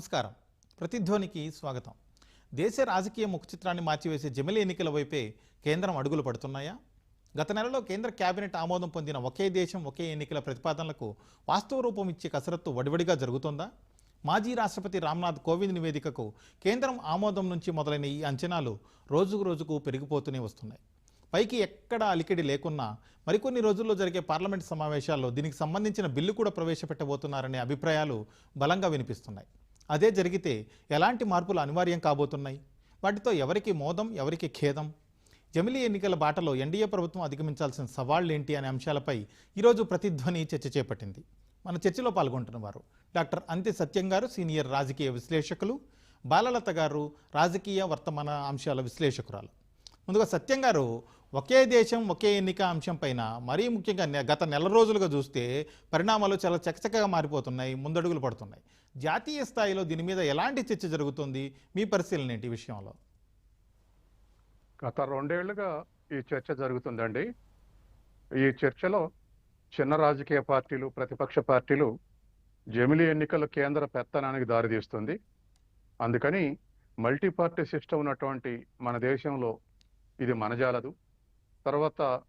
నమస్కారం. ప్రతిధ్వనికి స్వాగతం. దేశ రాజకీయ ముఖ చిత్రాన్ని మార్చివేసే జమిలి ఎన్నికల వైపే కేంద్రం అడుగులు పడుతున్నాయా? గత నెలలో కేంద్ర కేబినెట్ ఆమోదం పొందిన ఒకే దేశం ఒకే ఎన్నికల ప్రతిపాదనలకు వాస్తవ రూపం ఇచ్చే కసరత్తు వడివడిగా జరుగుతోందా? మాజీ రాష్ట్రపతి రామ్నాథ్ కోవింద్ నివేదికకు కేంద్రం ఆమోదం నుంచి మొదలైన ఈ అంచనాలు రోజుకు రోజుకు పెరిగిపోతూనే వస్తున్నాయి. పైకి ఎక్కడ అలికిడి లేకున్నా మరికొన్ని రోజుల్లో జరిగే పార్లమెంట్ సమావేశాల్లో దీనికి సంబంధించిన బిల్లు కూడా ప్రవేశపెట్టబోతున్నారనే అభిప్రాయాలు బలంగా వినిపిస్తున్నాయి. అదే జరిగితే ఎలాంటి మార్పులు అనివార్యం కాబోతున్నాయి? వాటితో ఎవరికి మోదం ఎవరికి ఖేదం? జమిలీ ఎన్నికల బాటలో ఎన్డీఏ ప్రభుత్వం అధిగమించాల్సిన సవాళ్ళు ఏంటి అనే అంశాలపై ఈరోజు ప్రతిధ్వని చర్చ చేపట్టింది. మన చర్చలో పాల్గొంటున్న వారు డాక్టర్ అంతి సత్యం గారు సీనియర్ రాజకీయ విశ్లేషకులు బాలలత గారు రాజకీయ వర్తమాన అంశాల విశ్లేషకురాలు. ముందుగా సత్యం గారు ఒకే దేశం ఒకే ఎన్నిక అంశం పైన మరీ ముఖ్యంగా గత నెల రోజులుగా చూస్తే పరిణామాలు చాలా చకచకగా మారిపోతున్నాయి ముందడుగులు పడుతున్నాయి. జాతీయ స్థాయిలో దీని మీద ఎలాంటి చర్చ జరుగుతుంది? మీ పరిశీలన ఏంటి విషయంలో? గత రెండేళ్ళుగా ఈ చర్చ జరుగుతుందండి. ఈ చర్చలో చిన్న రాజకీయ పార్టీలు ప్రతిపక్ష పార్టీలు జమిలీ ఎన్నికల కేంద్ర పెత్తనానికి దారితీస్తుంది. అందుకని మల్టీ పార్టీ సిస్టమ్ ఉన్నటువంటి మన దేశంలో ఇది మనజాలదు. తర్వాత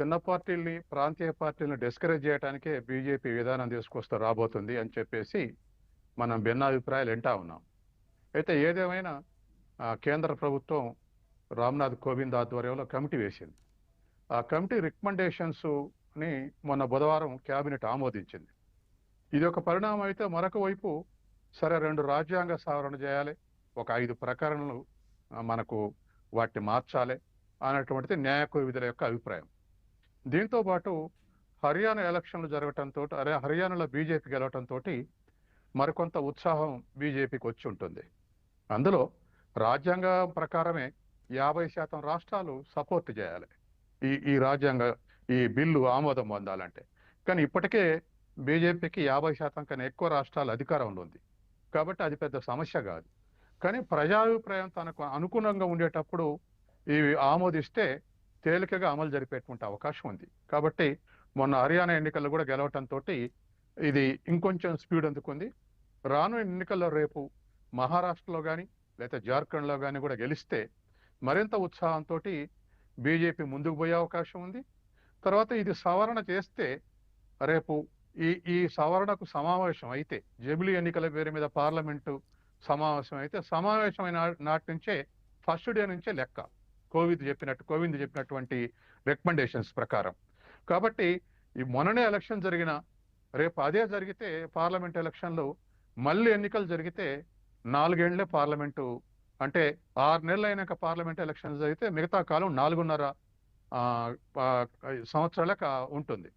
చిన్న పార్టీల్ని ప్రాంతీయ పార్టీలను డిస్కరేజ్ చేయడానికే బీజేపీ విధానం తీసుకొస్తూ రాబోతుంది అని చెప్పేసి మనం భిన్నాభిప్రాయాలు వింటా ఉన్నాం. అయితే ఏదేమైనా కేంద్ర ప్రభుత్వం రామ్నాథ్ కోవింద్ ఆధ్వర్యంలో కమిటీ వేసింది. ఆ కమిటీ రికమెండేషన్స్ని మొన్న బుధవారం క్యాబినెట్ ఆమోదించింది. ఇది ఒక పరిణామం అయితే మరొక వైపు సరే రెండు రాజ్యాంగ సవరణ చేయాలి ఒక ఐదు ప్రకరణలు మనకు వాటిని మార్చాలి అనేటువంటిది న్యాయకోవిధుల యొక్క అభిప్రాయం. దీంతో పాటు హర్యానా ఎలక్షన్లు జరగటంతో అరే హర్యానాలో బీజేపీ గెలవటంతో మరికొంత ఉత్సాహం బీజేపీకి వచ్చి ఉంటుంది. అందులో రాజ్యాంగం ప్రకారమే యాభై శాతం రాష్ట్రాలు సపోర్ట్ చేయాలి. ఈ ఈ రాజ్యాంగ ఈ బిల్లు ఆమోదం పొందాలంటే. కానీ ఇప్పటికే బీజేపీకి యాభై శాతం కన్నా ఎక్కువ రాష్ట్రాలు అధికారంలో ఉంది. కాబట్టి అది పెద్ద సమస్య కాదు. కానీ ప్రజాభిప్రాయం తనకు అనుగుణంగా ఉండేటప్పుడు ఇవి ఆమోదిస్తే తేలికగా అమలు జరిపేటువంటి అవకాశం ఉంది. కాబట్టి మొన్న హర్యానా ఎన్నికల్లో కూడా గెలవటంతో ఇది ఇంకొంచెం స్పీడ్ అందుకుంది. రాను ఎన్నికల్లో రేపు మహారాష్ట్రలో కానీ లేదా జార్ఖండ్లో కానీ కూడా గెలిస్తే మరింత ఉత్సాహంతో బీజేపీ ముందుకు పోయే అవకాశం ఉంది. తర్వాత ఇది సవరణ చేస్తే రేపు ఈ ఈ సవరణకు సమావేశం అయితే జబిలీ ఎన్నికల పేరు మీద పార్లమెంటు సమావేశం అయితే సమావేశమైన నాటి నుంచే ఫస్ట్ డే నుంచే లెక్క. కోవిద్ చెప్పినట్టు కోవింద్ చెప్పినటువంటి రికమెండేషన్స్ ప్రకారం. కాబట్టి ఈ మొన్ననే ఎలక్షన్ జరిగిన రేపు అదే జరిగితే పార్లమెంట్ ఎలక్షన్లు మళ్ళీ ఎన్నికలు జరిగితే నాలుగేళ్ళే పార్లమెంటు. అంటే ఆరు నెలలు అయినాక పార్లమెంట్ ఎలక్షన్ జరిగితే మిగతా కాలం నాలుగున్నర సంవత్సరాలకు ఉంటుంది.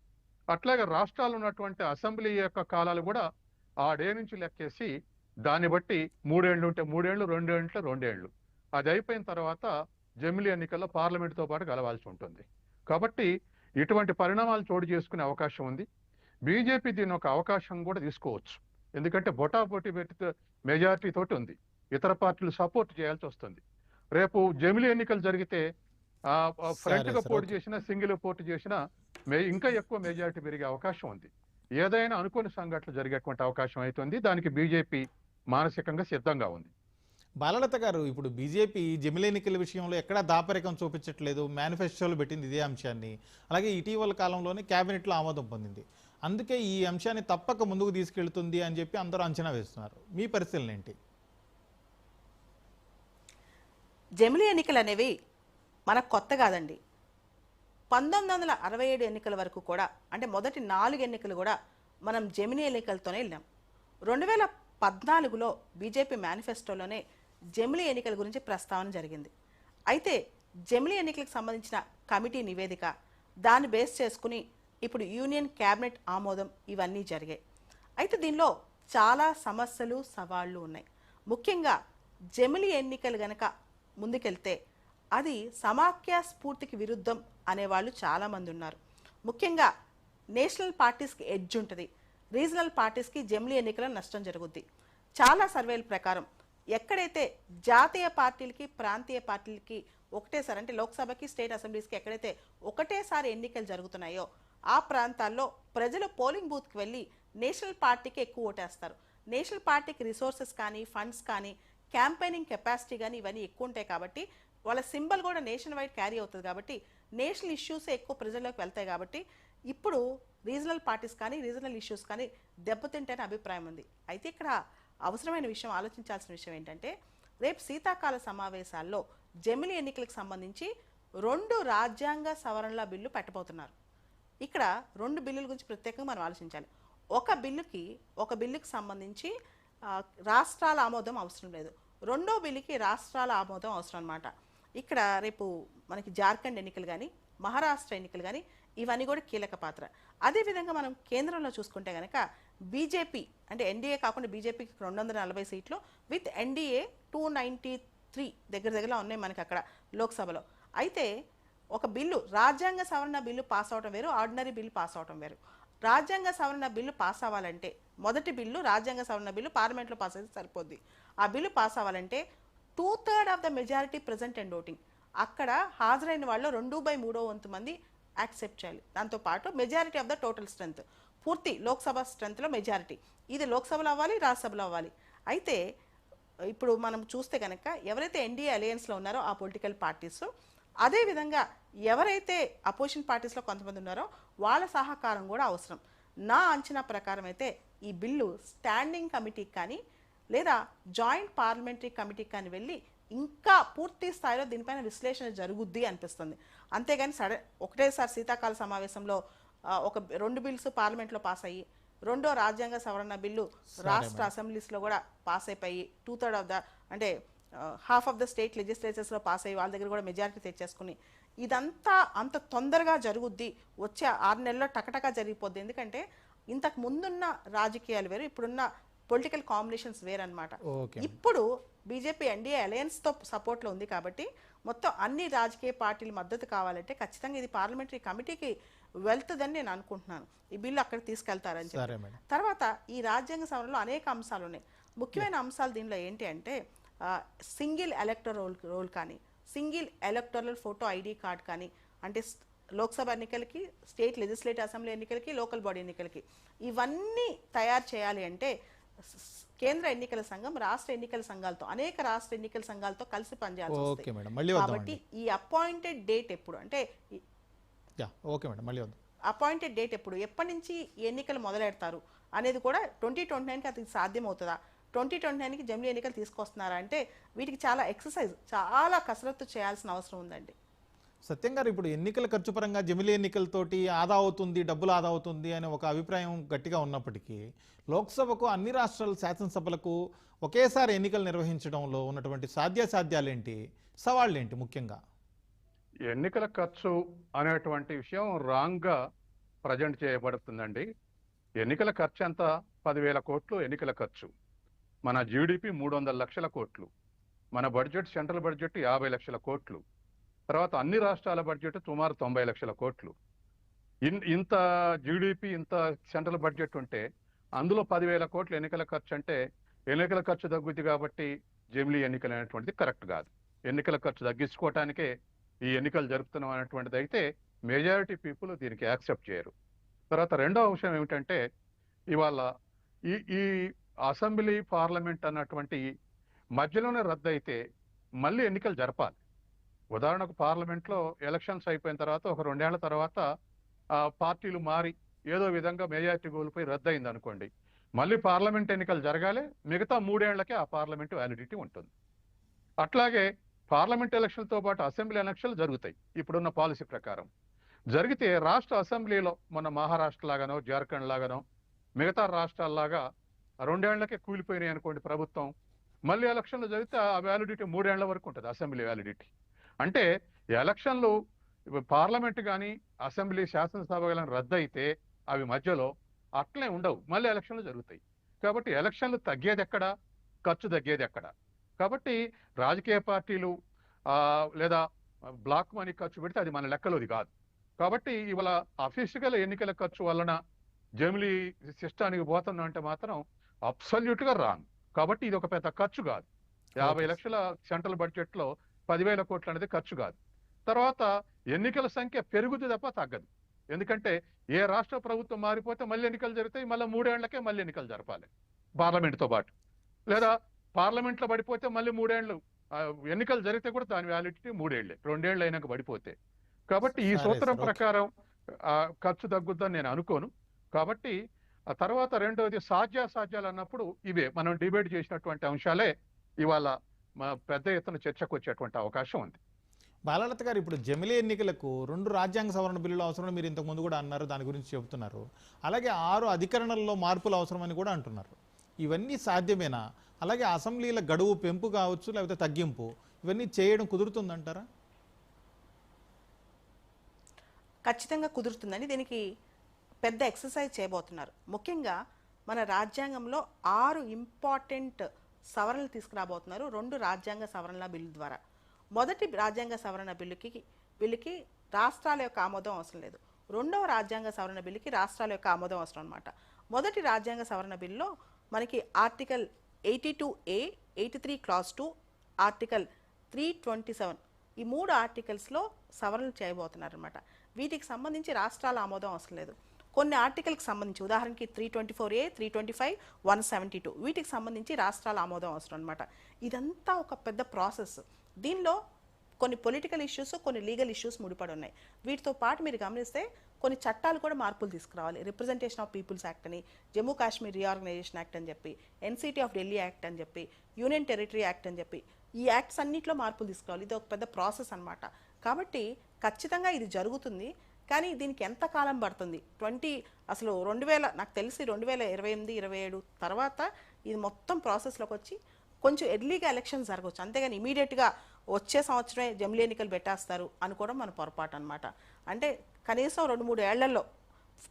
అట్లాగే రాష్ట్రాలు ఉన్నటువంటి అసెంబ్లీ యొక్క కాలాలు కూడా ఆ డే నుంచి లెక్కేసి దాన్ని బట్టి మూడేళ్ళు ఉంటే మూడేళ్ళు రెండేళ్ళు రెండేళ్ళు అది అయిపోయిన తర్వాత జమిలీ ఎన్నికల్లో పార్లమెంట్తో పాటు కలవాల్సి ఉంటుంది. కాబట్టి ఇటువంటి పరిణామాలు చోటు చేసుకునే అవకాశం ఉంది. బీజేపీ దీని ఒక అవకాశం కూడా తీసుకోవచ్చు. ఎందుకంటే బొటాబొటి పెట్టి మెజారిటీ తోటి ఉంది. ఇతర పార్టీలు సపోర్ట్ చేయాల్సి వస్తుంది. రేపు జమిలీ ఎన్నికలు జరిగితే ఆ ఫ్రంట్గా పోటీ. చేసినా సింగిల్ పోటీ చేసినా మే- ఇంకా ఎక్కువ మెజారిటీ పెరిగే అవకాశం ఉంది. ఏదైనా అనుకోని సంఘటనలు జరిగేటువంటి అవకాశం అవుతుంది దానికి బీజేపీ మానసికంగా సిద్ధంగా ఉంది. బాలలత గారు ఇప్పుడు బీజేపీ జమిలి ఎన్నికల విషయంలో ఎక్కడా దాపరికం చూపించట్లేదు. మేనిఫెస్టోలో పెట్టింది ఇదే అంశాన్ని. అలాగే ఇటీవల కాలంలోనే కేబినెట్లో ఆమోదం పొందింది. అందుకే ఈ అంశాన్ని తప్పక ముందుకు తీసుకెళ్తుంది అని చెప్పి అందరూ అంచనా వేస్తున్నారు. మీ పరిశీలన ఏంటి? జమిలీ ఎన్నికలు అనేవి మనకు కొత్త కాదండి. పంతొమ్మిది వందల అరవై ఏడు ఎన్నికల వరకు కూడా అంటే మొదటి నాలుగు ఎన్నికలు కూడా మనం జమినీ ఎన్నికలతోనే వెళ్ళాం. రెండు వేల పద్నాలుగులో బీజేపీ మేనిఫెస్టోలోనే జమిలీ ఎన్నికల గురించి ప్రస్తావన జరిగింది. అయితే జమిలీ ఎన్నికలకు సంబంధించిన కమిటీ నివేదిక దాన్ని బేస్ చేసుకుని ఇప్పుడు యూనియన్ క్యాబినెట్ ఆమోదం ఇవన్నీ జరిగాయి. అయితే దీనిలో చాలా సమస్యలు సవాళ్ళు ఉన్నాయి. ముఖ్యంగా జమిలి ఎన్నికలు గనక ముందుకెళ్తే అది సమాఖ్య స్ఫూర్తికి విరుద్ధం అనేవాళ్ళు చాలామంది ఉన్నారు. ముఖ్యంగా నేషనల్ పార్టీస్కి ఎడ్జ్ ఉంటుంది. రీజనల్ పార్టీస్కి జమిలి ఎన్నికల నష్టం జరుగుద్ది. చాలా సర్వేల ప్రకారం ఎక్కడైతే జాతీయ పార్టీలకి ప్రాంతీయ పార్టీలకి ఒకటేసారి అంటే లోక్సభకి స్టేట్ అసెంబ్లీస్కి ఎక్కడైతే ఒకటేసారి ఎన్నికలు జరుగుతున్నాయో ఆ ప్రాంతాల్లో ప్రజలు పోలింగ్ బూత్కి వెళ్ళి నేషనల్ పార్టీకి ఎక్కువ ఓటేస్తారు. నేషనల్ పార్టీకి రిసోర్సెస్ కానీ ఫండ్స్ కానీ క్యాంపెయినింగ్ కెపాసిటీ కానీ ఇవన్నీ ఎక్కువ ఉంటాయి కాబట్టి వాళ్ళ సింబల్ కూడా నేషన్ వైడ్ క్యారీ అవుతుంది కాబట్టి నేషనల్ ఇష్యూసే ఎక్కువ ప్రజల్లోకి వెళ్తాయి కాబట్టి ఇప్పుడు రీజనల్ పార్టీస్ కానీ రీజనల్ ఇష్యూస్ కానీ దెబ్బతింటేనే అభిప్రాయం ఉంది. అయితే ఇక్కడ అవసరమైన విషయం ఆలోచించాల్సిన విషయం ఏంటంటే రేపు శీతాకాల సమావేశాల్లో జమిలి ఎన్నికలకు సంబంధించి రెండు రాజ్యాంగ సవరణల బిల్లు పెట్టబోతున్నారు. ఇక్కడ రెండు బిల్లుల గురించి ప్రత్యేకంగా మనం ఆలోచించాలి. ఒక బిల్లుకి ఒక బిల్లుకి సంబంధించి రాష్ట్రాల ఆమోదం అవసరం లేదు. రెండో బిల్లుకి రాష్ట్రాల ఆమోదం అవసరం అనమాట ఇక్కడ రేపు మనకి జార్ఖండ్ ఎన్నికలు కానీ మహారాష్ట్ర ఎన్నికలు కానీ ఇవన్నీ కూడా కీలక పాత్ర. అదేవిధంగా మనం కేంద్రంలో చూసుకుంటే కనుక బీజేపీ అంటే ఎన్డీఏ కాకుండా బీజేపీకి రెండు వందల నలభై సీట్లు with NDA two ninety three దగ్గర దగ్గర ఉన్నాయి మనకి అక్కడ లోక్సభలో. అయితే ఒక బిల్లు రాజ్యాంగ సవరణ బిల్లు పాస్ అవడం వేరు ఆర్డినరీ బిల్లు పాస్ అవడం వేరు. రాజ్యాంగ సవరణ బిల్లు పాస్ అవ్వాలంటే మొదటి బిల్లు రాజ్యాంగ సవరణ బిల్లు పార్లమెంట్లో పాస్ అయితే సరిపోద్ది. ఆ బిల్లు పాస్ అవ్వాలంటే two third of the majority present and voting అక్కడ హాజరైన వాళ్ళు రెండు బై మూడో వంతు మంది యాక్సెప్ట్ చేయాలి. దాంతోపాటు majority of the total strength పూర్తి లోక్సభ స్ట్రెంత్లో మెజారిటీ ఇది లోక్సభలో అవ్వాలి రాజ్యసభలో అవ్వాలి. అయితే ఇప్పుడు మనం చూస్తే కనుక ఎవరైతే ఎన్డీఏ అలయన్స్లో ఉన్నారో ఆ పొలిటికల్ పార్టీస్ అదేవిధంగా ఎవరైతే అపోజిషన్ పార్టీస్లో కొంతమంది ఉన్నారో వాళ్ళ సహకారం కూడా అవసరం. నా అంచనా ప్రకారం అయితే ఈ బిల్లు స్టాండింగ్ కమిటీకి కానీ లేదా జాయింట్ పార్లమెంటరీ కమిటీకి కానీ వెళ్ళి ఇంకా పూర్తి స్థాయిలో దీనిపైన విశ్లేషణ జరుగుద్ది అనిపిస్తుంది. అంతేగాని సడన్ ఒకటేసారి శీతాకాల సమావేశంలో ఒక రెండు బిల్స్ పార్లమెంట్లో పాస్ అయ్యి రెండో రాజ్యాంగ సవరణ బిల్లు రాష్ట్ర అసెంబ్లీస్లో కూడా పాస్ అయిపోయి టూ థర్డ్ ఆఫ్ ద అంటే హాఫ్ ఆఫ్ ద స్టేట్ లెజిస్లేచర్స్లో పాస్ అయ్యి వాళ్ళ దగ్గర కూడా మెజారిటీ తెచ్చేసుకుని ఇదంతా అంత తొందరగా జరుగుద్ది. వచ్చే ఆరు నెలల్లో టకటకా జరిగిపోద్ది. ఎందుకంటే ఇంతకు ముందున్న రాజకీయాలు వేరు ఇప్పుడున్న పొలిటికల్ కాంబినేషన్స్ వేరన్నమాట. ఓకే. ఇప్పుడు బీజేపీ ఎన్డీఏ అలయన్స్తో సపోర్ట్లో ఉంది కాబట్టి మొత్తం అన్ని రాజకీయ పార్టీల మద్దతు కావాలంటే ఖచ్చితంగా ఇది పార్లమెంటరీ కమిటీకి వెళ్తుందని నేను అనుకుంటున్నాను. ఈ బిల్లు అక్కడ తీసుకెళ్తారని చెప్పి. తర్వాత ఈ రాజ్యాంగ సవరణలో అనేక అంశాలు ఉన్నాయి ముఖ్యమైన అంశాలు దీనిలో ఏంటి అంటే సింగిల్ ఎలక్టర్ రోల్ రోల్ కానీ single electoral photo ID card కానీ అంటే లోక్సభ ఎన్నికలకి స్టేట్ లెజిస్లేటివ్ అసెంబ్లీ ఎన్నికలకి లోకల్ బాడీ ఎన్నికలకి ఇవన్నీ తయారు చేయాలి అంటే కేంద్ర ఎన్నికల సంఘం రాష్ట్ర ఎన్నికల సంఘాలతో అనేక రాష్ట్ర ఎన్నికల సంఘాలతో కలిసి పనిచేయాల్సి వస్తుంది మళ్ళీ కాబట్టి ఈ అపాయింటెడ్ డేట్ ఎప్పుడు? అంటే ఓకే మేడం మళ్ళీ వద్దాం. అపాయింటెడ్ డేట్ ఎప్పుడు? ఎప్పటి నుంచి ఎన్నికలు మొదలెడతారు? అనేది కూడా ట్వంటీ ట్వంటీ నైన్కి అది సాధ్యమవుతుందా? ట్వంటీ ట్వంటీ నైన్కి జమిలీ ఎన్నికలు తీసుకొస్తున్నారా అంటే వీటికి చాలా ఎక్సర్సైజ్ చాలా కసరత్తు చేయాల్సిన అవసరం ఉందండి. సత్యం గారు ఇప్పుడు ఎన్నికల ఖర్చు పరంగా జమిలీ ఎన్నికలతోటి ఆదా అవుతుంది డబ్బులు ఆదా అవుతుంది అనే ఒక అభిప్రాయం గట్టిగా ఉన్నప్పటికీ లోక్సభకు అన్ని రాష్ట్రాల శాసనసభలకు ఒకేసారి ఎన్నికలు నిర్వహించడంలో ఉన్నటువంటి సాధ్యాసాధ్యాలేంటి సవాళ్ళేంటి ముఖ్యంగా? ఎన్నికల ఖర్చు అనేటువంటి విషయం రాంగ్గా ప్రజెంట్ చేయబడుతుందండి. ఎన్నికల ఖర్చు ఎంత? పదివేల కోట్లు ఎన్నికల ఖర్చు. మన జీడిపి మూడు వందల లక్షల కోట్లు మన బడ్జెట్ సెంట్రల్ బడ్జెట్ యాభై లక్షల కోట్లు తర్వాత అన్ని రాష్ట్రాల బడ్జెట్ సుమారు తొంభై లక్షల కోట్లు. ఇన్ ఇంత జీడిపి ఇంత సెంట్రల్ బడ్జెట్ ఉంటే అందులో పదివేల కోట్లు ఎన్నికల ఖర్చు అంటే ఎన్నికల ఖర్చు తగ్గుద్ది కాబట్టి జమిలీ ఎన్నికలు అనేటువంటిది కరెక్ట్ కాదు. ఎన్నికల ఖర్చు తగ్గించుకోవటానికే ఈ ఎన్నికలు జరుపుతున్నాం అనేటువంటిది అయితే మెజారిటీ పీపుల్ దీనికి యాక్సెప్ట్ చేయరు. తర్వాత రెండో అంశం ఏమిటంటే ఇవాళ ఈ ఈ అసెంబ్లీ పార్లమెంట్ అన్నటువంటి మధ్యలోనే రద్దు అయితే మళ్ళీ ఎన్నికలు జరపాలి. ఉదాహరణకు పార్లమెంట్లో ఎలక్షన్స్ అయిపోయిన తర్వాత ఒక రెండేళ్ళ తర్వాత ఆ పార్టీలు మారి ఏదో విధంగా మెజార్టీ కోల్పోయి రద్దు అయింది అనుకోండి మళ్ళీ పార్లమెంట్ ఎన్నికలు జరగాలి మిగతా మూడేళ్ళకే ఆ పార్లమెంట్ వ్యాలిడిటీ ఉంటుంది. అట్లాగే పార్లమెంట్ ఎలక్షన్తో పాటు అసెంబ్లీ ఎలక్షన్లు జరుగుతాయి ఇప్పుడున్న పాలసీ ప్రకారం. జరిగితే రాష్ట్ర అసెంబ్లీలో మన మహారాష్ట్ర లాగానో జార్ఖండ్ లాగానో మిగతా రాష్ట్రాల్లాగా రెండేళ్ళకే కూలిపోయినాయి అనుకోండి ప్రభుత్వం. మళ్ళీ ఎలక్షన్లు జరిగితే ఆ వ్యాలిడిటీ మూడేళ్ళ వరకు ఉంటుంది అసెంబ్లీ వ్యాలిడిటీ. అంటే ఎలక్షన్లు పార్లమెంట్ కానీ అసెంబ్లీ శాసనసభ కానీ రద్దు అయితే అవి మధ్యలో అట్లే ఉండవు. మళ్ళీ ఎలక్షన్లు జరుగుతాయి. కాబట్టి ఎలక్షన్లు తగ్గేది ఎక్కడ ఖర్చు తగ్గేది ఎక్కడ కాబట్టి రాజకీయ పార్టీలు లేదా బ్లాక్ మనీ ఖర్చు పెడితే అది మన లెక్కలోది కాదు. కాబట్టి ఇవాళ అఫీషియల్ ఎన్నికల ఖర్చు వలన జమిలీ సిస్టానికి పోతున్నా అంటే మాత్రం అబ్సల్యూట్గా రాంగ్ కాబట్టి ఇది ఒక పెద్ద ఖర్చు కాదు. యాభై. లక్షల సెంట్రల్ బడ్జెట్లో పదివేల కోట్లు అనేది ఖర్చు కాదు. తర్వాత ఎన్నికల సంఖ్య పెరుగుతుంది తప్ప తగ్గదు. ఎందుకంటే ఏ రాష్ట్ర ప్రభుత్వం మారిపోతే మళ్ళీ ఎన్నికలు జరుగుతాయి మళ్ళీ మూడేళ్ళకే మళ్ళీ ఎన్నికలు జరపాలి పార్లమెంట్తో పాటు. లేదా పార్లమెంట్లో పడిపోతే మళ్ళీ మూడేళ్ళు ఎన్నికలు జరిగితే కూడా దాని వ్యాలిడిటీ మూడేళ్ళే రెండేళ్ళు అయినాక పడిపోతే. కాబట్టి ఈ సూత్రం. ప్రకారం ఖర్చు తగ్గుద్దని నేను అనుకోను. కాబట్టి ఆ తర్వాత రెండవది సాధ్యాసాధ్యాలు అన్నప్పుడు ఇవే మనం డిబేట్ చేసినటువంటి అంశాలే ఇవాళ మా పెద్ద ఎత్తున చర్చకు వచ్చేటువంటి అవకాశం ఉంది. బాలలత గారు ఇప్పుడు జమిలీ ఎన్నికలకు రెండు రాజ్యాంగ సవరణ బిల్లులు అవసరం మీరు ఇంతకు ముందు కూడా అన్నారు దాని గురించి చెబుతున్నారు. అలాగే ఆరు అధికరణల్లో మార్పులు అవసరమని కూడా అంటున్నారు. ఇవన్నీ సాధ్యమేనా? అలాగే అసెంబ్లీల గడువు పెంపు కావచ్చు లేకపోతే తగ్గింపు ఇవన్నీ చేయడం కుదురుతుందంటారా? ఖచ్చితంగా కుదురుతుందని దీనికి పెద్ద ఎక్సర్సైజ్ చేయబోతున్నారు. ముఖ్యంగా మన రాజ్యాంగంలో ఆరు ఇంపార్టెంట్ సవరణలు తీసుకురాబోతున్నారు రెండు రాజ్యాంగ సవరణల బిల్లు ద్వారా. మొదటి రాజ్యాంగ సవరణ బిల్లుకి బిల్లుకి రాష్ట్రాల యొక్క ఆమోదం అవసరం లేదు. రెండవ రాజ్యాంగ సవరణ బిల్లుకి రాష్ట్రాల యొక్క ఆమోదం అవసరం అనమాట మొదటి రాజ్యాంగ సవరణ బిల్లులో మనకి article eighty two A eighty three clause two article three twenty seven ఈ మూడు ఆర్టికల్స్లో సవరణలు చేయబోతున్నారు అనమాట వీటికి సంబంధించి రాష్ట్రాల ఆమోదం అవసరం లేదు. కొన్ని ఆర్టికల్కి సంబంధించి ఉదాహరణకి three twenty four A three twenty five one seventy two వీటికి సంబంధించి రాష్ట్రాల ఆమోదం అవసరం అనమాట ఇదంతా ఒక పెద్ద ప్రాసెస్. దీనిలో కొన్ని పొలిటికల్ ఇష్యూస్ కొన్ని లీగల్ ఇష్యూస్ ముడిపడి ఉన్నాయి వీటితో పాటు మీరు గమనిస్తే కొన్ని చట్టాలు కూడా మార్పులు తీసుకురావాలి. రిప్రజెంటేషన్ ఆఫ్ పీపుల్స్ యాక్ట్ అని జమ్మూ కాశ్మీర్ రీఆర్గనైజేషన్ యాక్ట్ అని చెప్పి ఎన్సిటీ ఆఫ్ ఢిల్లీ యాక్ట్ అని చెప్పి యూనియన్ టెరిటరీ యాక్ట్ అని చెప్పి ఈ యాక్ట్స్ అన్నింటిలో మార్పులు తీసుకురావాలి. ఇది ఒక పెద్ద ప్రాసెస్ అనమాట కాబట్టి ఖచ్చితంగా ఇది జరుగుతుంది. కానీ దీనికి ఎంత కాలం పడుతుంది? ట్వంటీ అసలు రెండు వేల నాకు తెలిసి రెండు వేల ఇరవై ఎనిమిది ఇరవై ఏడు తర్వాత ఇది మొత్తం ప్రాసెస్లోకి వచ్చి కొంచెం ఎర్లీగా ఎలక్షన్ జరగవచ్చు. అంతేగాని ఇమీడియట్గా వచ్చే సంవత్సరమే జమిలీ ఎన్నికలు పెట్టేస్తారు అనుకోవడం మన పొరపాటు అనమాట అంటే కనీసం రెండు మూడు ఏళ్ళలో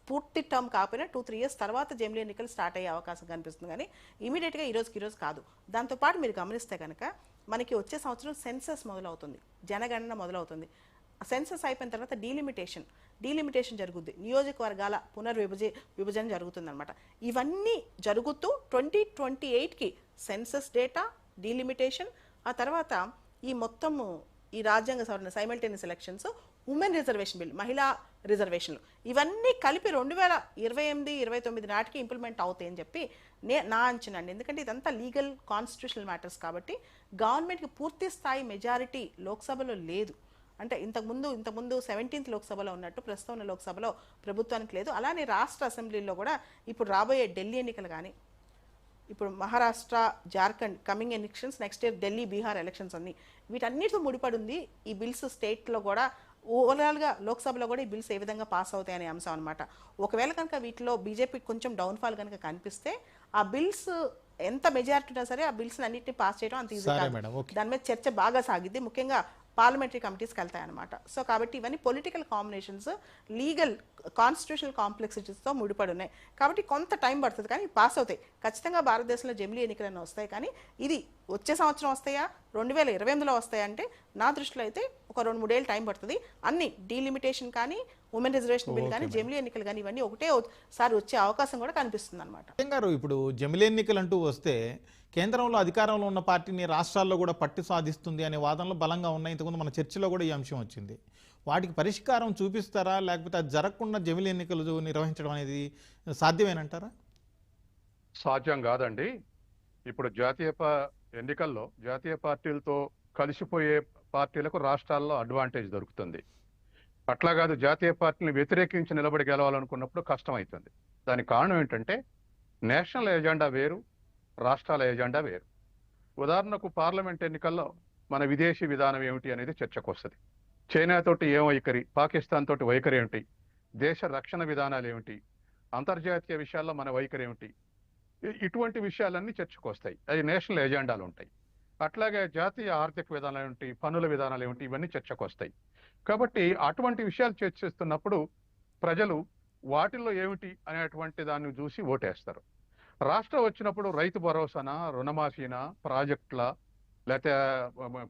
పూర్తి టర్మ్ కాకపోయినా టూ త్రీ ఇయర్స్ తర్వాత జమిలీ ఎన్నికలు స్టార్ట్ అయ్యే అవకాశం కనిపిస్తుంది. కానీ ఇమీడియట్గా ఈ రోజుకి ఈరోజు కాదు. దాంతోపాటు మీరు గమనిస్తే కనుక మనకి వచ్చే సంవత్సరం సెన్సస్ మొదలవుతుంది. జనగణన మొదలవుతుంది. సెన్సస్ అయిపోయిన తర్వాత డీలిమిటేషన్. డీలిమిటేషన్ జరుగుద్ది. నియోజకవర్గాల పునర్విభజ విభజన జరుగుతుందనమాట ఇవన్నీ జరుగుతూ ట్వంటీ ట్వంటీ ఎయిట్కి సెన్సస్ డేటా డీలిమిటేషన్ ఆ తర్వాత ఈ మొత్తము ఈ రాజ్యాంగ సవరణ simultaneous elections women reservation bill మహిళా రిజర్వేషన్లు. ఇవన్నీ కలిపి రెండు వేల ఇరవై ఎనిమిది ఇరవై తొమ్మిది నాటికి ఇంప్లిమెంట్ అవుతాయని చెప్పి నే నా అంచనా అండి. ఎందుకంటే ఇదంతా లీగల్ కాన్స్టిట్యూషనల్ మ్యాటర్స్ కాబట్టి గవర్నమెంట్కి పూర్తి స్థాయి మెజారిటీ లోక్సభలో లేదు. అంటే ఇంతకుముందు ఇంతకుముందు సెవెంటీన్త్ లోక్సభలో ఉన్నట్టు ప్రస్తుతం ఉన్న లోక్సభలో ప్రభుత్వానికి లేదు. అలానే రాష్ట్ర అసెంబ్లీలో కూడా ఇప్పుడు రాబోయే ఢిల్లీ ఎన్నికలు కానీ ఇప్పుడు Maharashtra Jharkhand coming elections next year Delhi Bihar elections అన్ని వీటన్నిటితో ముడిపడి ఉంది ఈ బిల్స్ స్టేట్లో కూడా. ఓవరాల్గా లోక్సభలో కూడా ఈ బిల్స్ ఏ విధంగా పాస్ అవుతాయి అనే అంశం అనమాట ఒకవేళ కనుక వీటిలో బీజేపీ కొంచెం డౌన్ఫాల్ కనుక కనిపిస్తే ఆ బిల్స్ ఎంత మెజారిటీ ఉన్నా సరే ఆ బిల్స్ అన్నింటినీ పాస్ చేయడం అంత ఈజీ కాదు. దాని మీద చర్చ బాగా సాగిద్ది. ముఖ్యంగా పార్లమెంటరీ కమిటీస్కి వెళ్తాయి అనమాట సో కాబట్టి ఇవన్నీ పొలిటికల్ కాంబినేషన్స్ లీగల్ కాన్స్టిట్యూషనల్ కాంప్లెక్సిటీస్తో ముడిపడి ఉన్నాయి కాబట్టి కొంత టైం పడుతుంది కానీ పాస్ అవుతాయి. ఖచ్చితంగా భారతదేశంలో జమిలీ ఎన్నికలన్నీ వస్తాయి కానీ ఇది వచ్చే సంవత్సరం వస్తాయా? రెండు వేల ఇరవై ఎనిమిదిలో వస్తాయా అంటే నా దృష్టిలో అయితే ఒక రెండు మూడేళ్ళు టైం పడుతుంది. అన్ని డీలిమిటేషన్ కానీ ఉమెన్ రిజర్వేషన్ బిల్ కానీ జమిలీ ఎన్నికలు కానీ ఇవన్నీ ఒకటే సారి వచ్చే అవకాశం కూడా కనిపిస్తుంది అనమాట గారు ఇప్పుడు జమిలీ ఎన్నికలు అంటూ వస్తే కేంద్రంలో అధికారంలో ఉన్న పార్టీని రాష్ట్రాల్లో కూడా పట్టి సాధిస్తుంది అనే వాదనలు బలంగా ఉన్నాయి. ఇంతకుముందు మన చర్చలో కూడా ఈ అంశం వచ్చింది. వాటికి పరిష్కారం చూపిస్తారా? లేకపోతే అది జరగకుండా జమిలి ఎన్నికలు నిర్వహించడం అనేది సాధ్యమేనంటారా? సాధ్యం కాదండి. ఇప్పుడు జాతీయ ఎన్నికల్లో జాతీయ పార్టీలతో కలిసిపోయే పార్టీలకు రాష్ట్రాల్లో అడ్వాంటేజ్ దొరుకుతుంది. అట్లా కాదు జాతీయ పార్టీని వ్యతిరేకించి నిలబడి గెలవాలనుకున్నప్పుడు కష్టం అవుతుంది దానికి కారణం ఏంటంటే నేషనల్ ఎజెండా వేరు రాష్ట్రాల ఎజెండా వేరు. ఉదాహరణకు పార్లమెంట్ ఎన్నికల్లో మన విదేశీ విధానం ఏమిటి అనేది చర్చకు వస్తుంది. చైనా తోటి ఏం వైఖరి? పాకిస్తాన్ తోటి వైఖరి ఏమిటి? దేశ రక్షణ విధానాలు ఏమిటి? అంతర్జాతీయ విషయాల్లో మన వైఖరి ఏమిటి? ఇటువంటి విషయాలన్నీ చర్చకు వస్తాయి. అది నేషనల్ ఎజెండాలు ఉంటాయి. అట్లాగే జాతీయ ఆర్థిక విధానాలు ఏమిటి? పన్నుల విధానాలు ఏమిటి? ఇవన్నీ చర్చకు వస్తాయి. కాబట్టి అటువంటి విషయాలు చర్చిస్తున్నప్పుడు ప్రజలు వాటిల్లో ఏమిటి అనేటువంటి దాన్ని చూసి ఓటేస్తారు. రాష్ట్రం వచ్చినప్పుడు రైతు భరోసానా రుణమాఫీనా ప్రాజెక్టుల లేకపోతే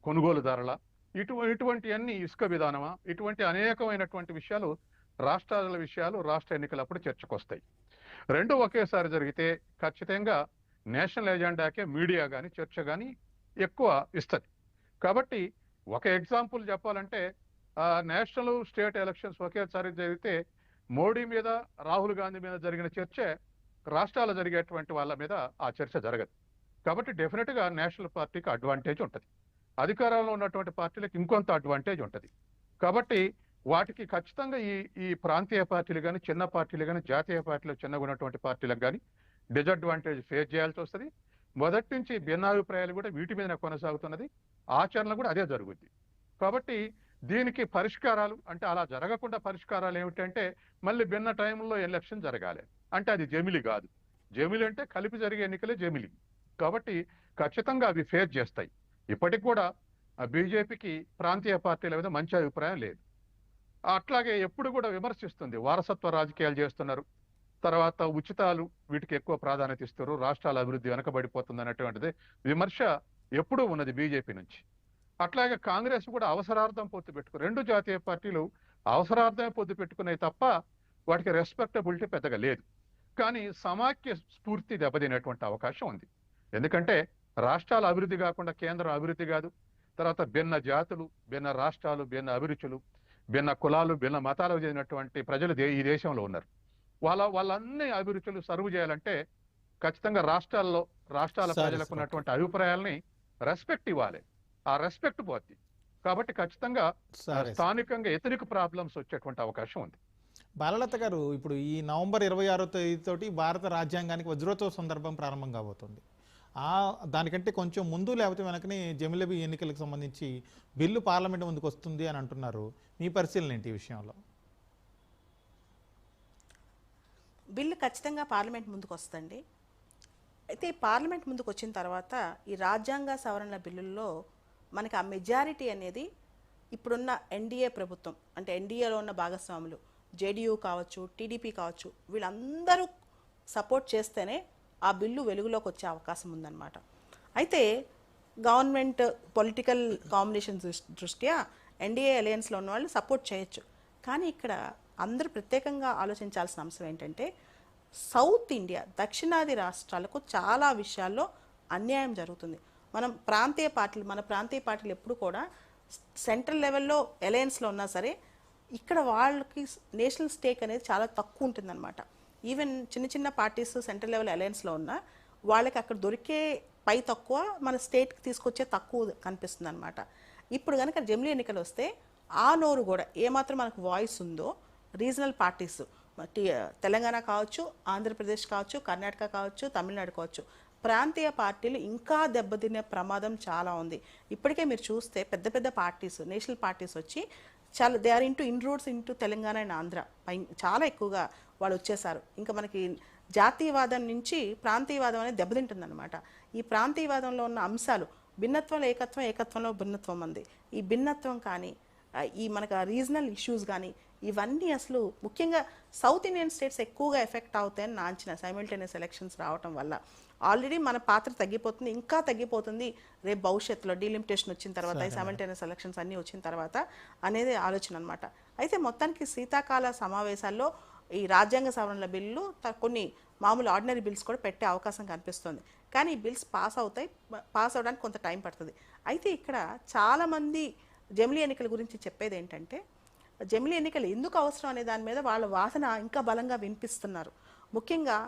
కొనుగోలుదారుల? ఇటు ఇటువంటి అన్ని ఇసుక విధానమా? ఇటువంటి అనేకమైనటువంటి విషయాలు రాష్ట్రాల విషయాలు రాష్ట్ర ఎన్నికలప్పుడు చర్చకొస్తాయి. రెండు ఒకేసారి జరిగితే ఖచ్చితంగా నేషనల్ ఎజెండాకే మీడియా కానీ చర్చ కానీ ఎక్కువ ఇస్తుంది. కాబట్టి ఒక ఎగ్జాంపుల్ చెప్పాలంటే నేషనల్ స్టేట్ ఎలక్షన్స్ ఒకేసారి జరిగితే మోడీ మీద రాహుల్ గాంధీ మీద జరిగిన చర్చే రాష్ట్రాలు జరిగేటువంటి వాళ్ళ మీద ఆ చర్చ జరగదు. కాబట్టి డెఫినెట్గా నేషనల్ పార్టీకి అడ్వాంటేజ్ ఉంటుంది. అధికారంలో ఉన్నటువంటి పార్టీలకు ఇంకొంత అడ్వాంటేజ్ ఉంటుంది. కాబట్టి వాటికి ఖచ్చితంగా ఈ ఈ ప్రాంతీయ పార్టీలు కానీ చిన్న పార్టీలు కానీ జాతీయ పార్టీలు చిన్నగా ఉన్నటువంటి పార్టీలకు కానీ డిజడ్వాంటేజ్ ఫేస్ చేయాల్సి వస్తుంది. మొదటి నుంచి భిన్నాభిప్రాయాలు కూడా వీటి మీద కొనసాగుతున్నది. ఆచరణ కూడా అదే జరుగుద్ది. కాబట్టి దీనికి పరిష్కారాలు అంటే అలా జరగకుండా పరిష్కారాలు ఏమిటంటే మళ్ళీ భిన్న టైంలో ఎలక్షన్ జరగాలి. అంటే అది జమిలి కాదు. జమిలి అంటే కలిపి జరిగే ఎన్నికలే జమిలి. కాబట్టి ఖచ్చితంగా అవి ఫేస్ చేస్తాయి. ఇప్పటికి కూడా బీజేపీకి ప్రాంతీయ పార్టీల మీద మంచి అభిప్రాయం లేదు. అట్లాగే ఎప్పుడు కూడా విమర్శిస్తుంది. వారసత్వ రాజకీయాలు చేస్తున్నారు. తర్వాత ఉచితాలు వీటికి ఎక్కువ ప్రాధాన్యత ఇస్తారు. రాష్ట్రాల అభివృద్ధి వెనకబడిపోతుంది అనేటువంటిది విమర్శ ఎప్పుడూ ఉన్నది బీజేపీ నుంచి. అట్లాగే కాంగ్రెస్ కూడా అవసరార్థం పొత్తు పెట్టుకు రెండు జాతీయ పార్టీలు అవసరార్థమే పొత్తు పెట్టుకున్నాయి తప్ప వాటికి రెస్పెక్టబిలిటీ పెద్దగా లేదు. కానీ సమాఖ్య స్ఫూర్తి దెబ్బతినేటువంటి అవకాశం ఉంది. ఎందుకంటే రాష్ట్రాల అభివృద్ధి కాకుండా కేంద్రం అభివృద్ధి కాదు. తర్వాత భిన్న జాతులు భిన్న రాష్ట్రాలు భిన్న అభిరుచులు భిన్న కులాలు భిన్న మతాలకు చెందినటువంటి ప్రజలు ఈ దేశంలో ఉన్నారు. వాళ్ళ వాళ్ళన్ని అభిరుచులు సర్వ్ చేయాలంటే ఖచ్చితంగా రాష్ట్రాల్లో రాష్ట్రాల ప్రజలకు. ఉన్నటువంటి అభిప్రాయాల్ని రెస్పెక్ట్ ఇవ్వాలి. ఆ రెస్పెక్ట్ పోద్ది. కాబట్టి ఖచ్చితంగా స్థానికంగా ఎథనిక్ ప్రాబ్లమ్స్ వచ్చేటువంటి అవకాశం ఉంది. బాలలత గారు ఇప్పుడు ఈ నవంబర్ ఇరవై ఆరో తేదీతోటి భారత రాజ్యాంగానికి వజ్రోత్సవ సందర్భం ప్రారంభం కాబోతుంది. ఆ దానికంటే కొంచెం ముందు లేకపోతే వెనకనే జమిలబీ ఎన్నికలకు సంబంధించి బిల్లు పార్లమెంట్ ముందుకు వస్తుంది అని అంటున్నారు. మీ పరిశీలన ఏంటి ఈ విషయంలో? బిల్లు ఖచ్చితంగా పార్లమెంట్ ముందుకు వస్తుంది అయితే పార్లమెంట్ ముందుకు వచ్చిన తర్వాత ఈ రాజ్యాంగ సవరణ బిల్లుల్లో మనకి ఆ మెజారిటీ అనేది ఇప్పుడున్న ఎన్డీఏ ప్రభుత్వం అంటే ఎన్డీఏలో ఉన్న భాగస్వాములు జేడీయూ కావచ్చు టీడీపీ కావచ్చు వీళ్ళందరూ సపోర్ట్ చేస్తేనే ఆ బిల్లు వెలుగులోకి వచ్చే అవకాశం ఉందన్నమాట. అయితే గవర్నమెంట్ పొలిటికల్ కాంబినేషన్ దృష్ట్యా ఎన్డీఏ అలయన్స్లో ఉన్న వాళ్ళు సపోర్ట్ చేయొచ్చు. కానీ ఇక్కడ అందరూ ప్రత్యేకంగా ఆలోచించాల్సిన అంశం ఏంటంటే సౌత్ ఇండియా దక్షిణాది రాష్ట్రాలకు చాలా విషయాల్లో అన్యాయం జరుగుతుంది. మనం ప్రాంతీయ పార్టీలు మన ప్రాంతీయ పార్టీలు ఎప్పుడు కూడా సెంట్రల్ లెవెల్లో అలయన్స్లో ఉన్నా సరే ఇక్కడ వాళ్ళకి నేషనల్ స్టేక్ అనేది చాలా తక్కువ ఉంటుందన్నమాట. ఈవెన్ చిన్న చిన్న పార్టీస్ సెంట్రల్ లెవెల్ అలయన్స్లో ఉన్న వాళ్ళకి అక్కడ దొరికే పై తక్కువ మన స్టేట్కి తీసుకొచ్చే తక్కువ కనిపిస్తుంది అనమాట ఇప్పుడు కనుక జమిలీ ఎన్నికలు వస్తే ఆ నోరు కూడా ఏమాత్రం మనకు వాయిస్ ఉందో రీజనల్ పార్టీస్ తెలంగాణ కావచ్చు ఆంధ్రప్రదేశ్ కావచ్చు కర్ణాటక కావచ్చు తమిళనాడు కావచ్చు ప్రాంతీయ పార్టీలు ఇంకా దెబ్బతినే ప్రమాదం చాలా ఉంది. ఇప్పటికే మీరు చూస్తే పెద్ద పెద్ద పార్టీస్ నేషనల్ పార్టీస్ వచ్చి చాలా they are into roads into Telangana and Andhra పై చాలా ఎక్కువగా వాళ్ళు వచ్చేసారు. ఇంకా మనకి జాతీయవాదం నుంచి ప్రాంతీయవాదం అనేది దెబ్బతింటుందన్నమాట. ఈ ప్రాంతీయవాదంలో ఉన్న అంశాలు భిన్నత్వంలో ఏకత్వం ఏకత్వంలో భిన్నత్వం ఉంది. ఈ భిన్నత్వం కానీ ఈ మనకు రీజనల్ ఇష్యూస్ కానీ ఇవన్నీ అసలు ముఖ్యంగా సౌత్ ఇండియన్ స్టేట్స్ ఎక్కువగా ఎఫెక్ట్ అవుతాయని నా అంచనా సైమిల్టేనియస్ ఎలక్షన్స్ రావటం వల్ల. ఆల్రెడీ మన పాత్ర తగ్గిపోతుంది ఇంకా తగ్గిపోతుంది. రేపు భవిష్యత్తులో డీలిమిటేషన్ వచ్చిన తర్వాత ఈ సైమిల్టేనియస్ ఎలక్షన్స్ అన్నీ వచ్చిన తర్వాత అనేది ఆలోచన అనమాట అయితే మొత్తానికి శీతాకాల సమావేశాల్లో ఈ రాజ్యాంగ సవరణల బిల్లు కొన్ని మామూలు ఆర్డినరీ బిల్స్ కూడా పెట్టే అవకాశం కనిపిస్తుంది. కానీ ఈ బిల్స్ పాస్ అవుతాయి పాస్ అవడానికి కొంత టైం పడుతుంది. అయితే ఇక్కడ చాలామంది జమిలీ ఎన్నికల గురించి చెప్పేది ఏంటంటే జమిలీ ఎన్నికలు ఎందుకు అవసరం అనే దాని మీద వాళ్ళ వాదన ఇంకా బలంగా వినిపిస్తున్నారు. ముఖ్యంగా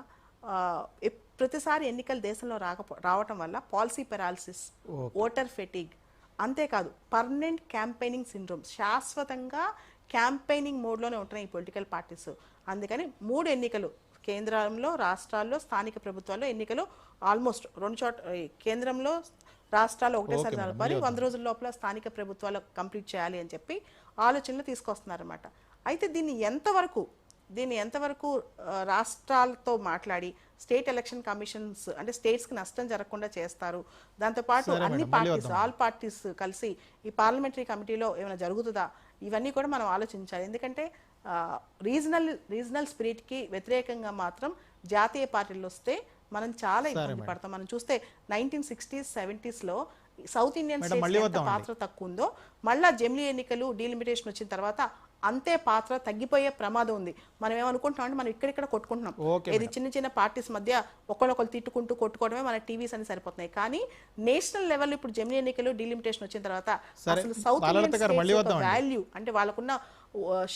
ప్రతిసారి ఎన్నికలు దేశంలో రాకపో రావటం వల్ల పాలసీ పెరాలసిస్ ఓటర్ ఫెటిగ్ అంతేకాదు పర్మనెంట్ క్యాంపెయినింగ్ సిండ్రోమ్ శాశ్వతంగా క్యాంపెయినింగ్ మోడ్లోనే ఉంటున్నాయి ఈ పొలిటికల్ పార్టీస్. అందుకని మూడు ఎన్నికలు కేంద్రంలో రాష్ట్రాల్లో స్థానిక ప్రభుత్వాల్లో ఎన్నికలు ఆల్మోస్ట్ రెండు చోట కేంద్రంలో రాష్ట్రాలు ఒకటేసారి. జరపాలి వంద రోజుల లోపల స్థానిక ప్రభుత్వాలు కంప్లీట్ చేయాలి అని చెప్పి ఆలోచనలు తీసుకొస్తున్నారన్నమాట అయితే దీన్ని ఎంతవరకు దీన్ని ఎంతవరకు రాష్ట్రాలతో మాట్లాడి స్టేట్ ఎలక్షన్ కమిషన్స్ అంటే స్టేట్స్కి నష్టం జరగకుండా చేస్తారు దాంతోపాటు అన్ని పార్టీస్. ఆల్ పార్టీస్ కలిసి ఈ పార్లమెంటరీ కమిటీలో ఏమైనా జరుగుతుందా ఇవన్నీ కూడా మనం ఆలోచించాలి ఎందుకంటే రీజనల్ రీజనల్ స్పిరిట్కి వ్యతిరేకంగా మాత్రం జాతీయ పార్టీలు వస్తే మనం చాలా ఇబ్బంది పడతాం. మనం చూస్తే నైన్టీన్ సిక్స్టీస్ సెవెంటీస్లో సౌత్ ఇండియన్ స్టేట్స్. పాత్ర తక్కువ ఉందో మళ్ళా జమిలీ ఎన్నికలు డీలిమిటేషన్ వచ్చిన తర్వాత అంతే పాత్ర తగ్గిపోయే ప్రమాదం ఉంది. మనం ఏమనుకుంటున్నాం అంటే మనం ఇక్కడిక్కడ కొట్టుకుంటున్నాం. ఇది చిన్న చిన్న పార్టీస్ మధ్య ఒకళ్ళొకళ్ళు తిట్టుకుంటూ కొట్టుకోవడమే మన టీవీస్ అని సరిపోతున్నాయి. కానీ నేషనల్ లెవెల్ ఇప్పుడు జమిలీ ఎన్నికలు డీలిమిటేషన్ వచ్చిన తర్వాత అసలు సౌత్ ఇండియన్. వాల్యూ అంటే వాళ్ళకున్న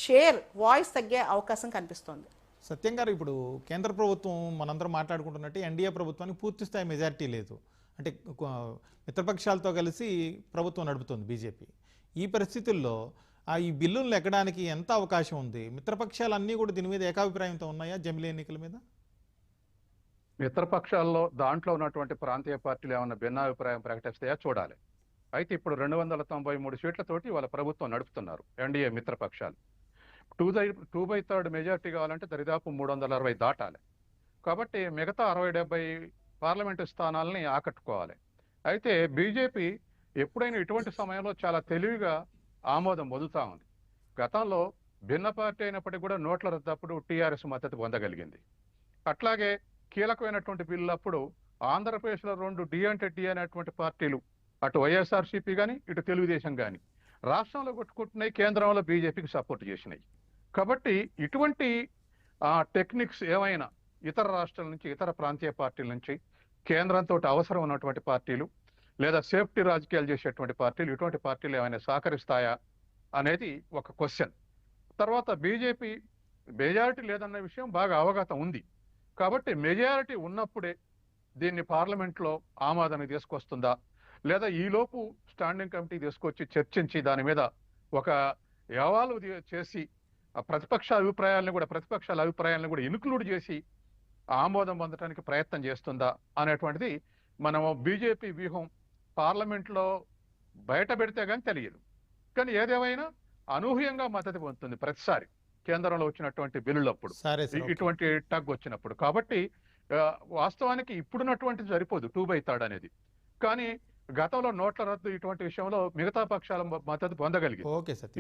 షేర్ వాయిస్ తగ్గే అవకాశం కనిపిస్తోంది. సత్యం గారు ఇప్పుడు కేంద్ర ప్రభుత్వం మనందరం మాట్లాడుకుంటున్నట్టు ఎన్డీఏ ప్రభుత్వానికి పూర్తి స్థాయి మెజారిటీ లేదు. అంటే మిత్రపక్షాలతో కలిసి ప్రభుత్వం నడుపుతుంది బీజేపీ. ఈ పరిస్థితుల్లో ఆ ఈ బిల్లులను ఎక్కడానికి ఎంత అవకాశం ఉంది? మిత్రపక్షాలన్నీ కూడా దీని మీద ఏకాభిప్రాయంతో ఉన్నాయా జమిలీ ఎన్నికల మీద? మిత్రపక్షాల్లో దాంట్లో ఉన్నటువంటి ప్రాంతీయ పార్టీలు ఏమైనా భిన్నాభిప్రాయం ప్రకటిస్తాయా? చూడాలి. అయితే ఇప్పుడు రెండు వందల తొంభై మూడు సీట్లతోటి వాళ్ళ ప్రభుత్వం నడుపుతున్నారు NDA మిత్రపక్షాలు. Two by two by third majority కావాలంటే దరిదాపు మూడు వందల అరవై దాటాలి. కాబట్టి మిగతా అరవై డెబ్బై పార్లమెంటు స్థానాలని ఆకట్టుకోవాలి. అయితే బీజేపీ ఎప్పుడైనా ఇటువంటి సమయంలో చాలా తెలివిగా ఆమోదం పొందుతా ఉంది. గతంలో భిన్న పార్టీ అయినప్పటికీ కూడా నోట్ల రద్దప్పుడు టీఆర్ఎస్ మద్దతు పొందగలిగింది. అట్లాగే కీలకమైనటువంటి బిల్లులప్పుడు ఆంధ్రప్రదేశ్లో రెండు డి అంటే డి అనేటువంటి పార్టీలు అటు వైఎస్ఆర్సీపీ కానీ ఇటు తెలుగుదేశం కానీ రాష్ట్రంలో కొట్టుకుంటున్నాయి కేంద్రంలో బీజేపీకి సపోర్ట్ చేసినాయి. కాబట్టి ఇటువంటి టెక్నిక్స్ ఏమైనా ఇతర రాష్ట్రాల నుంచి ఇతర ప్రాంతీయ పార్టీల నుంచి కేంద్రంతో అవసరం ఉన్నటువంటి పార్టీలు లేదా సేఫ్టీ రాజకీయాలు చేసేటువంటి పార్టీలు ఇటువంటి పార్టీలు ఏమైనా సహకరిస్తాయా అనేది ఒక క్వశ్చన్. తర్వాత బీజేపీ మెజారిటీ లేదన్న విషయం బాగా అవగతం ఉంది. కాబట్టి మెజారిటీ ఉన్నప్పుడే దీన్ని పార్లమెంట్లో ఆమోదానికి తీసుకొస్తుందా? లేదా ఈలోపు స్టాండింగ్ కమిటీ తీసుకొచ్చి చర్చించి దాని మీద ఒక యవాలు చేసి ప్రతిపక్ష అభిప్రాయాలను కూడా ప్రతిపక్షాల అభిప్రాయాలను కూడా ఇన్క్లూడ్ చేసి ఆమోదం పొందడానికి ప్రయత్నం చేస్తుందా అనేటువంటిది మనం బీజేపీ వ్యూహం పార్లమెంట్లో బయట పెడితే కానీ తెలియదు. కానీ ఏదేమైనా అనూహ్యంగా మద్దతు పొందుతుంది ప్రతిసారి. కేంద్రంలో వచ్చినటువంటి బిల్లులప్పుడు. ఇటువంటి టగ్ వచ్చినప్పుడు. కాబట్టి వాస్తవానికి ఇప్పుడున్నటువంటి సరిపోదు టూ బై థర్డ్ అనేది. కానీ గతంలో నోట్ల రద్దు ఇటువంటి విషయంలో మిగతా పక్షాల మద్దతు గారు.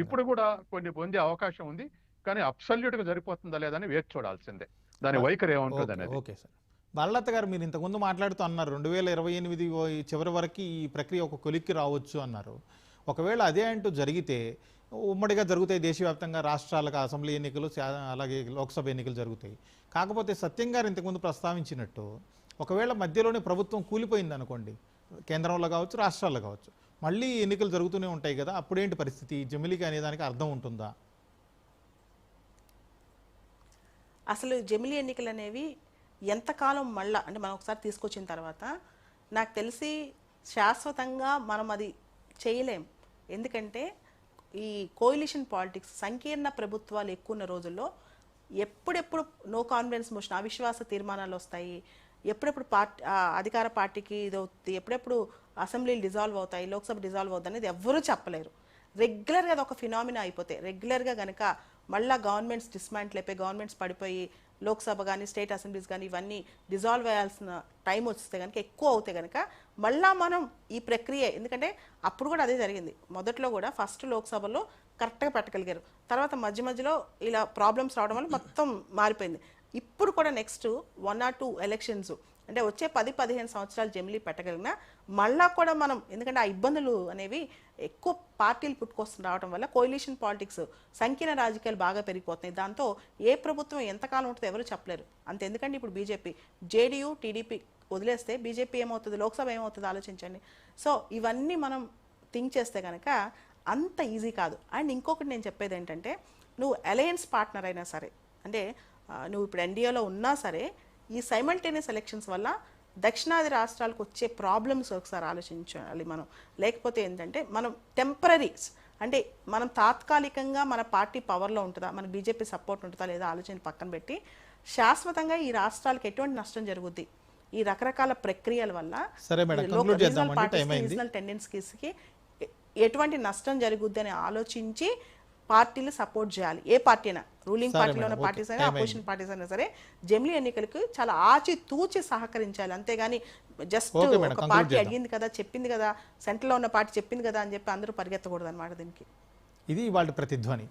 ఇప్పుడు కూడా కొన్ని పొందే అవకాశం ఉంది కానీ అబ్సల్యూట్గా సరిపోతుందా లేదని వేచి చూడాల్సిందే. దాని వైఖరి ఏముంటుంది అనేది. Okay sir. బాలలత గారు మీరు ఇంతకుముందు మాట్లాడుతూ అన్నారు రెండు వేల ఇరవై ఎనిమిది చివరి వరకు ఈ ప్రక్రియ ఒక కొలిక్కి రావచ్చు అన్నారు. ఒకవేళ అదే అంటూ జరిగితే ఉమ్మడిగా జరుగుతాయి దేశవ్యాప్తంగా రాష్ట్రాలకు అసెంబ్లీ ఎన్నికలు అలాగే లోక్సభ ఎన్నికలు జరుగుతాయి. కాకపోతే సత్యం గారు ఇంతకుముందు ప్రస్తావించినట్టు ఒకవేళ మధ్యలోనే ప్రభుత్వం కూలిపోయింది అనుకోండి కేంద్రంలో కావచ్చు రాష్ట్రాల్లో కావచ్చు. మళ్ళీ ఎన్నికలు జరుగుతూనే ఉంటాయి కదా అప్పుడేంటి పరిస్థితి? జమిలికి అనే దానికి అర్థం ఉంటుందా? అసలు జమిలి ఎన్నికలు అనేవి ఎంతకాలం మళ్ళా అంటే మనం ఒకసారి తీసుకొచ్చిన తర్వాత నాకు తెలిసి శాశ్వతంగా మనం అది చేయలేం. ఎందుకంటే ఈ కోయిలిషన్ పాలిటిక్స్ సంకీర్ణ ప్రభుత్వాలు ఎక్కువ ఉన్న రోజుల్లో ఎప్పుడెప్పుడు నో కాన్ఫిడెన్స్ మోషన్ అవిశ్వాస తీర్మానాలు వస్తాయి ఎప్పుడెప్పుడు పార్టీ అధికార పార్టీకి ఇది అవుతుంది ఎప్పుడెప్పుడు అసెంబ్లీలు డిజాల్వ్ అవుతాయి లోక్సభ డిజాల్వ్ అవుతుంది అనేది ఎవ్వరూ చెప్పలేరు. రెగ్యులర్గా అది ఒక ఫినామినా అయిపోతే రెగ్యులర్గా కనుక మళ్ళీ గవర్నమెంట్స్ డిస్మాంటిల్ అయిపోయి గవర్నమెంట్స్ పడిపోయి లోక్సభ కానీ స్టేట్ అసెంబ్లీస్ కానీ ఇవన్నీ డిజాల్వ్ అయ్యాల్సిన టైం వస్తే కనుక ఎక్కువ అవుతే కనుక మళ్ళా మనం ఈ ప్రక్రియ. ఎందుకంటే అప్పుడు కూడా అదే జరిగింది. మొదట్లో కూడా ఫస్ట్ లోక్సభలో కరెక్ట్గా పెట్టగలిగారు. తర్వాత మధ్య మధ్యలో ఇలా ప్రాబ్లమ్స్ రావడం వల్ల మొత్తం మారిపోయింది. ఇప్పుడు కూడా next one or two elections అంటే వచ్చే పది పదిహేను సంవత్సరాలు జమిలీ పెట్టగలిగినా మళ్ళా కూడా మనం ఎందుకంటే ఆ ఇబ్బందులు అనేవి ఎక్కువ పార్టీలు పుట్టుకొస్తు రావడం వల్ల కోయిలిషన్ పాలిటిక్స్ సంకీర్ణ రాజకీయాలు బాగా పెరిగిపోతున్నాయి. దాంతో ఏ ప్రభుత్వం ఎంతకాలం ఉంటుందో ఎవరు చెప్పలేరు. అంత ఎందుకంటే ఇప్పుడు బీజేపీ జేడీయూ టీడీపీ వదిలేస్తే బీజేపీ ఏమవుతుంది? లోక్సభ ఏమవుతుంది? ఆలోచించండి. సో ఇవన్నీ మనం థింక్ చేస్తే కనుక అంత ఈజీ కాదు. అండ్ ఇంకొకటి నేను చెప్పేది ఏంటంటే నువ్వు అలయన్స్ పార్ట్నర్ అయినా సరే అంటే నువ్వు ఇప్పుడు ఎన్డీఏలో ఉన్నా సరే ఈ సైమల్టేనియస్ ఎలక్షన్స్ వల్ల దక్షిణాది రాష్ట్రాలకు వచ్చే ప్రాబ్లమ్స్ ఒకసారి ఆలోచించాలి మనం లేకపోతే ఏంటంటే మనం టెంపరీస్ అంటే మనం తాత్కాలికంగా మన పార్టీ పవర్లో ఉంటుందా మన బీజేపీ సపోర్ట్ ఉంటుందా లేదా ఆలోచన పక్కన పెట్టి శాశ్వతంగా ఈ రాష్ట్రాలకు ఎటువంటి నష్టం జరుగుద్ది ఈ రకరకాల ప్రక్రియల వల్ల రీజనల్. రీజనల్ టెండెన్సీస్కి ఎ- ఎటువంటి నష్టం జరుగుద్ది అని ఆలోచించి పార్టీలు సపోర్ట్ చేయాలి. ఏ పార్టీ అయినా రూలింగ్ పార్టీలో ఉన్న పార్టీస్ అయినా అపోజిషన్ పార్టీస్ అయినా సరే జమిలీ ఎన్నికలకు చాలా ఆచి తూచి సహకరించాలి. అంతేగాని జస్ట్ ఒక పార్టీ. అడిగింది కదా చెప్పింది కదా సెంట్రల్లో ఉన్న పార్టీ చెప్పింది కదా అని చెప్పి అందరూ పరిగెత్తకూడదు అనమాట దీనికి. ఇది వాళ్ళ ప్రతిధ్వని.